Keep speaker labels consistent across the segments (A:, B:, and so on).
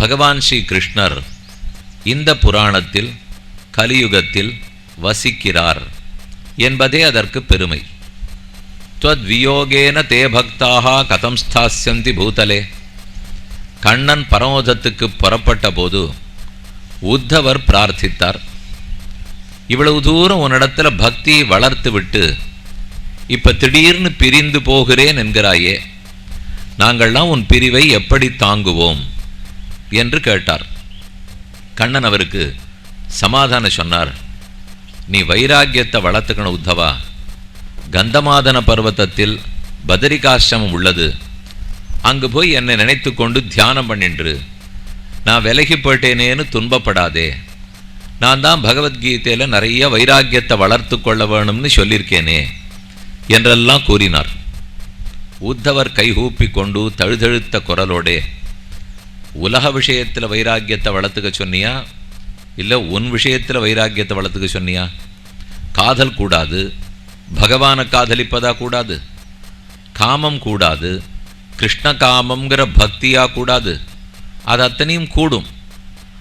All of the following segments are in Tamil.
A: பகவான் ஸ்ரீ கிருஷ்ணர் இந்த புராணத்தில் கலியுகத்தில் வசிக்கிறார் என்பதே அதற்கு பெருமை. துவத்வியோகேன தே பக்தாக கதம் ஸ்தாஸ்யந்தி பூதலே. கண்ணன் பரமோதத்துக்கு புறப்பட்ட போது உத்தவர் பிரார்த்தித்தார். இவ்வளவு தூரம் உன்னிடத்துல பக்தி வளர்த்து விட்டு இப்போ திடீர்னு பிரிந்து போகிறேன் என்கிறாயே நாங்கள்லாம் உன் பிரிவை எப்படி தாங்குவோம்? என்று கேட்டார். கண்ணன் அவருக்கு சமாதானம் சொன்னார். நீ வைராக்கியத்தை வளர்த்துக்கணும் உத்தவா. கந்தமாதன பர்வத்தத்தில் பதரிகாசிரமம் உள்ளது. அங்கு போய் என்னை நினைத்து கொண்டு தியானம் பண்ணின்று. நான் விலகி போயிட்டேனேன்னு துன்பப்படாதே. நான் தான் பகவத்கீதையில் நிறைய வைராக்கியத்தை வளர்த்து கொள்ள வேணும்னு சொல்லியிருக்கேனே என்றெல்லாம் கூறினார். உத்தவர் கைகூப்பி கொண்டு தழுதழுத்த குரலோடே உலக விஷயத்தில் வைராக்கியத்தை வளர்த்துக்க சொன்னியா? இல்லை உன் விஷயத்தில் வைராக்கியத்தை வளர்த்துக்க சொன்னியா? காதல் கூடாது. பகவானை காதலிப்பதா கூடாது. காமம் கூடாது. கிருஷ்ண காமங்கிற பக்தியாக கூடாது. அது அத்தனையும் கூடும்.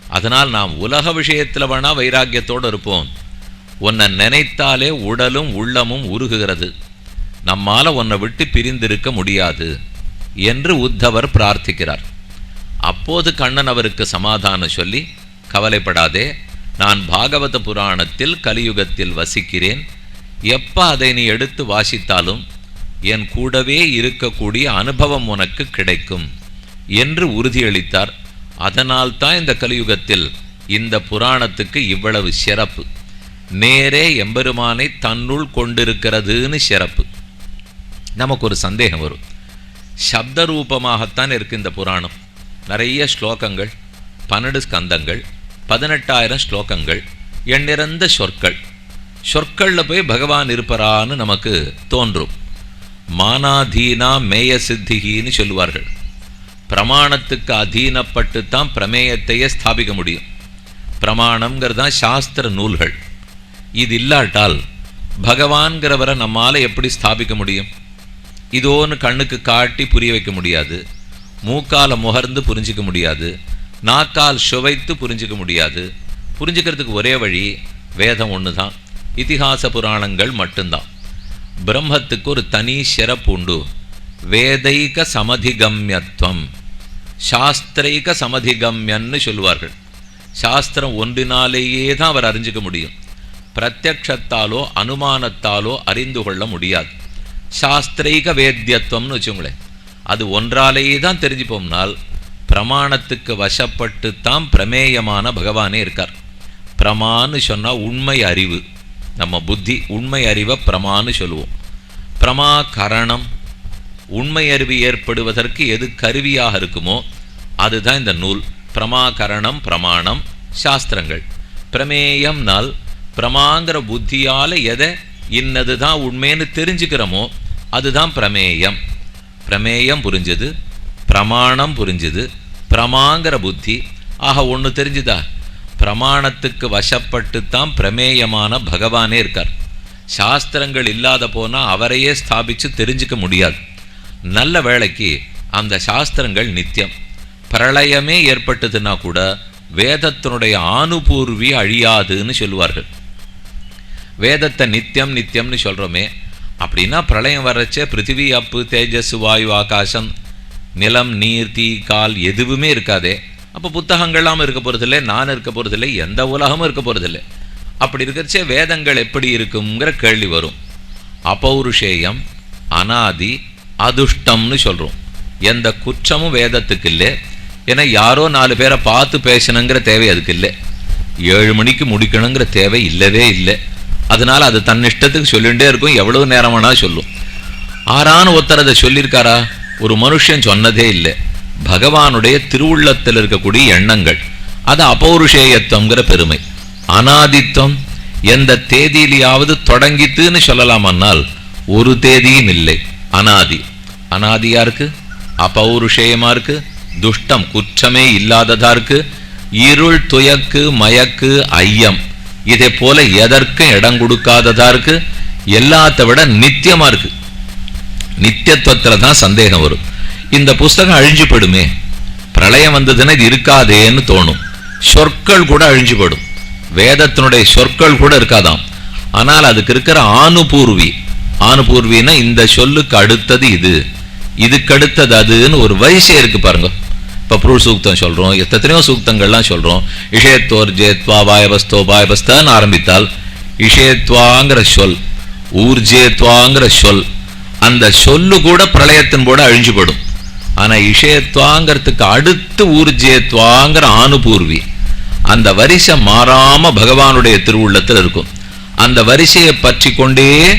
A: அதனால் நாம் உலக விஷயத்தில் வேணால் வைராக்கியத்தோடு இருப்போம். உன்னை நினைத்தாலே உடலும் உள்ளமும் உருகுகிறது. நம்மால் உன்னை விட்டு பிரிந்திருக்க முடியாது. என்று உத்தவர் பிரார்த்திக்கிறார். அப்போது கண்ணன் அவருக்கு சமாதானம் சொல்லி கவலைப்படாதே நான் பாகவத புராணத்தில் கலியுகத்தில் வசிக்கிறேன். எப்போ அதை நீ எடுத்து வாசித்தாலும் என் கூடவே இருக்கக்கூடிய அனுபவம் உனக்கு கிடைக்கும் என்று உறுதியளித்தார். அதனால் தான் இந்த கலியுகத்தில் இந்த புராணத்துக்கு இவ்வளவு சிறப்பு. நேரே எம்பெருமானை தன்னுள் கொண்டிருக்கிறதுன்னு சிறப்பு. நமக்கு ஒரு சந்தேகம் வரும். சப்த ரூபமாகத்தான் இருக்கு இந்த புராணம். நிறைய ஸ்லோகங்கள் பன்னெண்டு ஸ்கந்தங்கள் பதினெட்டாயிரம் ஸ்லோகங்கள் எண்ணிறந்த சொற்கள். சொற்களில் போய் பகவான் இருப்பரான்னு நமக்கு தோன்றும். மானாதீனா மேய சித்திகின்னு சொல்லுவார்கள். பிரமாணத்துக்கு அதீனப்பட்டு தான் பிரமேயத்தையே ஸ்தாபிக்க முடியும். பிரமாணம்ங்கிறது தான் சாஸ்திர நூல்கள். இது இல்லாட்டால் பகவான்கிறவரை நம்மால் எப்படி ஸ்தாபிக்க முடியும்? இதோன்னு கண்ணுக்கு காட்டி புரிய வைக்க முடியாது. மூக்கால முகர்ந்து புரிஞ்சிக்க முடியாது நாக்கால் சுவைத்து புரிஞ்சிக்க முடியாது. புரிஞ்சுக்கிறதுக்கு ஒரே வழி வேதம் ஒன்று தான் இத்திஹாச புராணங்கள் மட்டும்தான். பிரம்மத்துக்கு ஒரு தனி சிறப்பு உண்டு. வேதைக சமதிகம்யத்துவம் சாஸ்திரைக சமதிகம்யன்னு சொல்லுவார்கள் சாஸ்திரம் ஒன்றினாலேயே தான் அவர் அறிஞ்சிக்க முடியும். பிரத்யக்ஷத்தாலோ அனுமானத்தாலோ அறிந்து கொள்ள முடியாது. சாஸ்திரைக வேத்தியத்துவம்னு வச்சுங்களேன் அது ஒன்றாலேயே தான் தெரிஞ்சுப்போம்னால் பிரமாணத்துக்கு வசப்பட்டு தான் பிரமேயமான பகவானே இருக்கார். பிரமான்னு சொன்னால் உண்மை அறிவு. நம்ம புத்தி உண்மை அறிவை பிரமான்னு சொல்லுவோம். பிரமா கரணம் உண்மை அறிவு ஏற்படுவதற்கு எது கருவியாக இருக்குமோ அதுதான் இந்த நூல். பிரமாகரணம் பிரமாணம் சாஸ்திரங்கள். பிரமேயம்னால் பிரமாங்கிற புத்தியால் எதை இன்னது தான் உண்மைன்னு தெரிஞ்சுக்கிறோமோ அதுதான் பிரமேயம். பிரமேயம் புரிஞ்சுது பிரமாணம் புரிஞ்சுது பிரமாங்கிற புத்தி. ஆக ஒன்று தெரிஞ்சுதா? பிரமாணத்துக்கு வசப்பட்டு தான் பிரமேயமான பகவானே இருக்கார். சாஸ்திரங்கள் இல்லாத போனால் அவரையே ஸ்தாபித்து தெரிஞ்சுக்க முடியாது. நல்ல வேளைக்கு அந்த சாஸ்திரங்கள் நித்தியம். பிரளயமே ஏற்பட்டதுன்னா கூட வேதத்தினுடைய ஆணுபூர்வி அழியாதுன்னு சொல்லுவார்கள். வேதத்தை நித்தியம் நித்தியம்னு சொல்கிறோமே அப்படின்னா பிரளயம் வர்றச்சே பிருத்திவி அப்பு தேஜஸ் வாயு ஆகாசம் நிலம் நீர் தீ கால் எதுவுமே இருக்காதே. அப்போ புத்தகங்கள்லாம் இருக்க போகிறதில்லை நான் இருக்க போகிறதில்லை எந்த உலகமும் இருக்க போகிறதில்லை அப்படி இருக்கிறச்சே வேதங்கள் எப்படி இருக்குங்கிற கேள்வி வரும். அபௌருஷேயம் அனாதி அதுஷ்டம்னு சொல்கிறோம் எந்த குற்றமும் வேதத்துக்கு இல்லை. ஏன்னா யாரோ நாலு பேரை பார்த்து பேசணுங்கிற தேவை அதுக்கு இல்லை. ஏழு மணிக்கு முடிக்கணுங்கிற தேவை இல்லவே இல்லை. அதனால அது தன் இஷ்டத்துக்கு சொல்லிகிட்டே இருக்கும். எவ்வளவு நேரம் வேணா சொல்லும். ஆறான ஒருத்தர் அதை சொல்லியிருக்காரா? ஒரு மனுஷன் சொன்னதே இல்லை. பகவானுடைய திருவுள்ளத்தில் இருக்கக்கூடிய எண்ணங்கள். அது அபௌருஷேயத்துவங்கிற பெருமை. அனாதித்வம் எந்த தேதியிலையாவது தொடங்கித்துன்னு சொல்லலாமன்னால் ஒரு தேதியும் இல்லை. அனாதி. அனாதியா இருக்கு அபௌருஷேயமா இருக்கு? துஷ்டம் குற்றமே இல்லாததா இருக்கு? இருள் துயக்கு மயக்கு ஐயம். இதே போல எதற்கும் இடம் கொடுக்காததா இருக்கு? எல்லாத்த விட நித்தியமா இருக்கு. நித்தியத்துவத்துல தான் சந்தேகம் வரும். இந்த புஸ்தகம் அழிஞ்சு போயிடுமே. பிரளயம் வந்ததுன்னா இது இருக்காதேன்னு தோணும். சொற்கள் கூட அழிஞ்சு போடும் வேதத்தினுடைய சொற்கள் கூட இருக்காதாம். ஆனால் அதுக்கு இருக்கிற ஆணுபூர்வி. ஆணுபூர்வின்னா இந்த சொல்லுக்கு அடுத்தது இது. இதுக்கு அடுத்தது அதுன்னு ஒரு வரிசை இருக்கு பாருங்க. இப்ப சூக்தம் சொல்கிறோம் எத்தனையோ சூக்தங்கள்லாம் சொல்கிறோம் இஷயத்தோர் ஜேத்வா வாயபஸ்தோ பாயபஸ்தான்னு ஆரம்பித்தால் இஷயத்வாங்கிற சொல் ஊர்ஜேத்வாங்கிற சொல் அந்த சொல்லு கூட பிரளயத்தின் போட அழிஞ்சு போடும் ஆனா இஷயத்வாங்கிறதுக்கு அடுத்து ஊர்ஜேத்வாங்கிற ஆணுபூர்வி அந்த வரிசை மாறாமல் பகவானுடைய திருவுள்ளத்தில் இருக்கும். அந்த வரிசையை பற்றி கொண்டே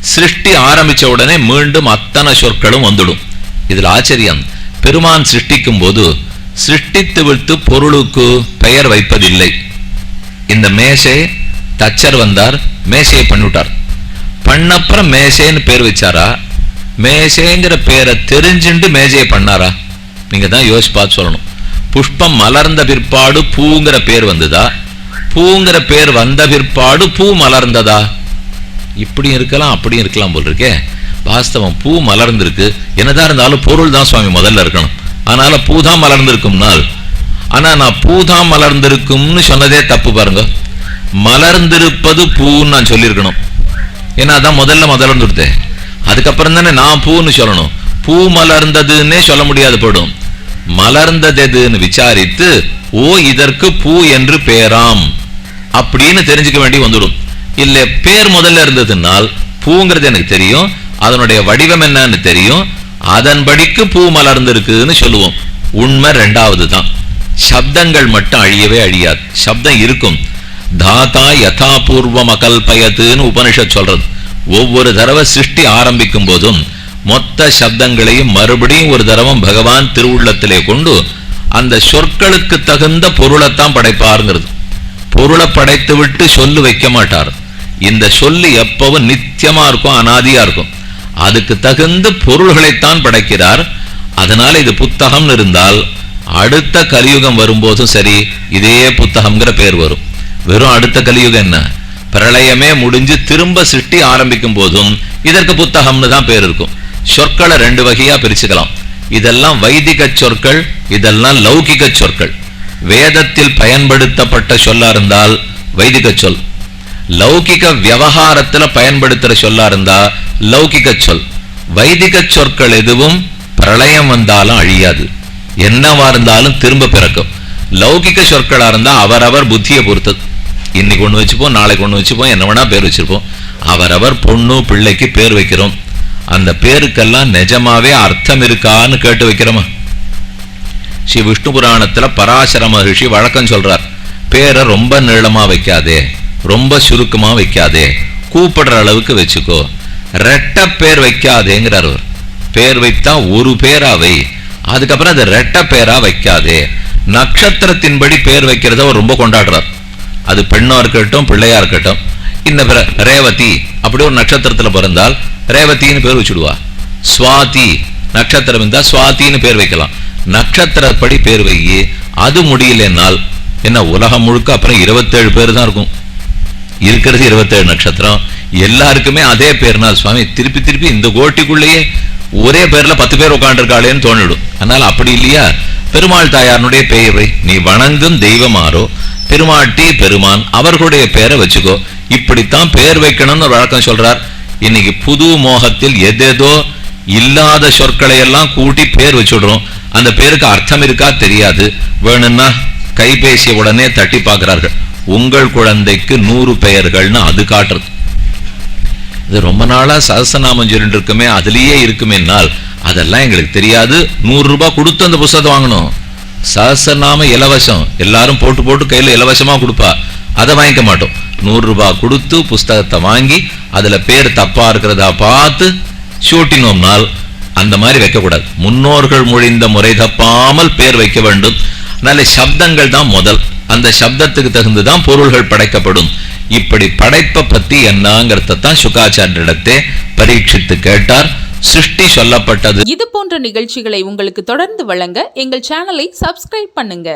A: சிருஷ்டி ஆரம்பித்த உடனே மீண்டும் அத்தனை சொற்களும் வந்துடும். இதில் ஆச்சரியம். பெருமான் சிருஷ்டிக்கும் போது சிருஷ்டித்து விட்டு பொருளுக்கு பெயர் வைப்பதில்லை. இந்த மேசை தச்சர் வந்தார் மேசையை பண்ணிவிட்டார். பண்ணப்புறம் மேசைன்னு பேர் வச்சாரா? மேசைங்கிற பேரை தெரிஞ்சுண்டு மேஜையை பண்ணாரா? நீங்க தான் யோசிச்சு பார்த்து சொல்லணும். புஷ்பம் மலர்ந்த பிற்பாடு பூங்கிற பேர் வந்ததா? பூங்கிற பேர் வந்த பிற்பாடு பூ மலர்ந்ததா? இப்படியும் இருக்கலாம் அப்படியும் இருக்கலாம் போல் இருக்கேன் வாஸ்தவம் பூ மலர்ந்திருக்கு. என்னதான் இருந்தாலும் பொருள் தான் சுவாமி முதல்ல இருக்கணும். அதனால பூ தான் மலர்ந்திருக்கும்னால் ஆனா நான் பூ தான் மலர்ந்திருக்கும்னு சொன்னதே தப்பு பாருங்க. மலர்ந்திருப்பது பூன்னு நான் சொல்லியிருக்கணும். ஏன்னா அதான் முதல்ல மலர்ந்துடுதே. அதுக்கப்புறம் தானே நான் பூன்னு சொல்லணும். பூ மலர்ந்ததுன்னே சொல்ல முடியாது போடும். மலர்ந்தது எதுன்னு விசாரித்து ஓ இதற்கு பூ என்று பேராம். அப்படின்னு தெரிஞ்சுக்க வேண்டி வந்துடும். இல்லை பேர் முதல்ல இருந்ததுனால் பூங்கிறது எனக்கு தெரியும். அதனுடைய வடிவம் என்னன்னு தெரியும். அதன்படிக்கு பூ மலர்ந்திருக்குன்னு சொல்லுவோம். உண்மை ரெண்டாவது தான் சப்தங்கள் மட்டும் அழியவே அழியாது. சப்தம் இருக்கும். தாத்தா யதாபூர்வம் அகல்பயத்துன்னு உபனிஷத் சொல்றது. ஒவ்வொரு தடவை சிருஷ்டி ஆரம்பிக்கும் போதும் மொத்த சப்தங்களையும் மறுபடியும் ஒரு தடவம் பகவான் திருவுள்ளத்திலே கொண்டு அந்த சொற்களுக்கு தகுந்த பொருளைத்தான் படைப்பாருங்கிறது. பொருளை படைத்து விட்டு சொல்லு வைக்க மாட்டார். இந்த சொல்லு எப்பவும் நித்தியமா இருக்கும் அனாதியா இருக்கும். அதுக்கு தகுந்த பொருள்களைத்தான் படைக்கிறார். அதனால இது புத்தகம்னு இருந்தால் அடுத்த கலியுகம் வரும்போதும் சரி இதே புத்தகம்ங்கிற பேர் வரும். வெறும் அடுத்த கலியுகம் என்ன? பிரளயமே முடிஞ்சு திரும்ப சிட்டி ஆரம்பிக்கும் போதும் இதற்கு புத்தகம்னு தான் பேர் இருக்கும். சொற்களை ரெண்டு வகையா பிரிச்சுக்கலாம். இதெல்லாம் வைதிக சொற்கள் இதெல்லாம் லௌகிக சொற்கள். வேதத்தில் பயன்படுத்தப்பட்ட சொல்லா இருந்தால் வைதிக சொல். லௌகிக விவகாரத்துல பயன்படுத்துற சொல்லா இருந்தா லௌகிக சொல். வைதிக சொற்கள் எதுவும் பிரளயம் வந்தாலும் அழியாது. என்னவா இருந்தாலும் திரும்ப பிறக்கும். லௌகிக சொற்களா இருந்தா அவரவர் புத்தியை பொறுத்தது. இன்னைக்கு ஒன்று வச்சுப்போம் நாளைக்கு ஒன்று வச்சுப்போம் என்ன வேணா பேர் வச்சிருப்போம். அவரவர் பொண்ணு பிள்ளைக்கு பேர் வைக்கிறோம். அந்த பேருக்கெல்லாம் நிஜமாவே அர்த்தம் இருக்கான்னு கேட்டு வைக்கிறோமா? ஸ்ரீ விஷ்ணு புராணத்துல பராசர மகிழ்ச்சி வழக்கம் சொல்றார். பேரை ரொம்ப நீளமா வைக்காதே. ரொம்ப சுருக்கமா வைக்காதே. கூப்பிடுற அளவுக்கு வச்சுக்கோ. ரெட்ட பேர் வைக்காதேங்கிறார் அவர். பேர் வைத்தா ஒரு பேரா வை. அதுக்கப்புறம் அது ரெட்ட பேரா வைக்காதே. நட்சத்திரத்தின்படி பேர் வைக்கிறத அவர் ரொம்ப கொண்டாடுறார். அது பெண்ணா இருக்கட்டும் பிள்ளையா இருக்கட்டும். இந்த பிற- ரேவதி அப்படி ஒரு நட்சத்திரத்துல பிறந்தால் ரேவதின்னு பேர் வச்சுடுவா. சுவாதி நட்சத்திரம் இருந்தா சுவாதின்னு பேர் வைக்கலாம். நட்சத்திரப்படி பேர் வை அது முடியலன்னால் என்ன உலகம் முழுக்க அப்புறம் இருபத்தேழு பேர் தான் இருக்கும். இருக்கிறது இருபத்தேழு நட்சத்திரம். எல்லாருக்குமே அதே பேர்னா சுவாமி திருப்பி திருப்பி இந்த கோட்டிக்குள்ளேயே ஒரே பேர்ல பத்து பேர் உட்காந்துருக்காளேன்னு தோணிடும். அதனால அப்படி இல்லையா? பெருமாள் தாயாருடைய பெயரை நீ வணங்கும் தெய்வமாரோ பெருமாட்டி பெருமான் அவர்களுடைய பெயரை வச்சுக்கோ. இப்படித்தான் பெயர் வைக்கணும்னு ஒரு வழக்கம் சொல்றார். இன்னைக்கு புது மோகத்தில் எதேதோ இல்லாத சொற்களை எல்லாம் கூட்டி பேர் வச்சுடுறோம். அந்த பேருக்கு அர்த்தம் இருக்கா தெரியாது. வேணும்னா கைபேசிய உடனே தட்டி பார்க்கிறார்கள். உங்கள் குழந்தைக்கு நூறு பெயர்கள்னு அது காட்டுறது. இது ரொம்ப நாளா சகசநாமம் சொல்லிட்டு இருக்குமே அதுலயே இருக்குமேனால் அதெல்லாம் எங்களுக்கு தெரியாது. நூறு ரூபாய் கொடுத்து அந்த புஸ்தகத்தை வாங்கணும். சகசநாம இலவசம். எல்லாரும் போட்டு போட்டு கையில இலவசமா கொடுப்பா. அதை வாங்கிக்க மாட்டோம். நூறு ரூபாய் கொடுத்து புஸ்தகத்தை வாங்கி அதுல பேர் தப்பா இருக்கிறதா பார்த்து சூட்டினோம்னால் அந்த மாதிரி வைக்கக்கூடாது. முன்னோர்கள் மொழிந்த முறை தப்பாமல் பேர் வைக்க வேண்டும். அதனால சப்தங்கள் தான் முதல். அந்த சப்தத்துக்கு தகுந்துதான் பொருள்கள் படைக்கப்படும். இப்படி படைப்பை பத்தி என்னங்கிறதான் தான் பரீட்சித்து கேட்டார். சிருஷ்டி சொல்லப்பட்டது.
B: இது போன்ற நிகழ்ச்சிகளை உங்களுக்கு தொடர்ந்து வழங்க எங்கள் சேனலை சப்ஸ்கிரைப் பண்ணுங்க.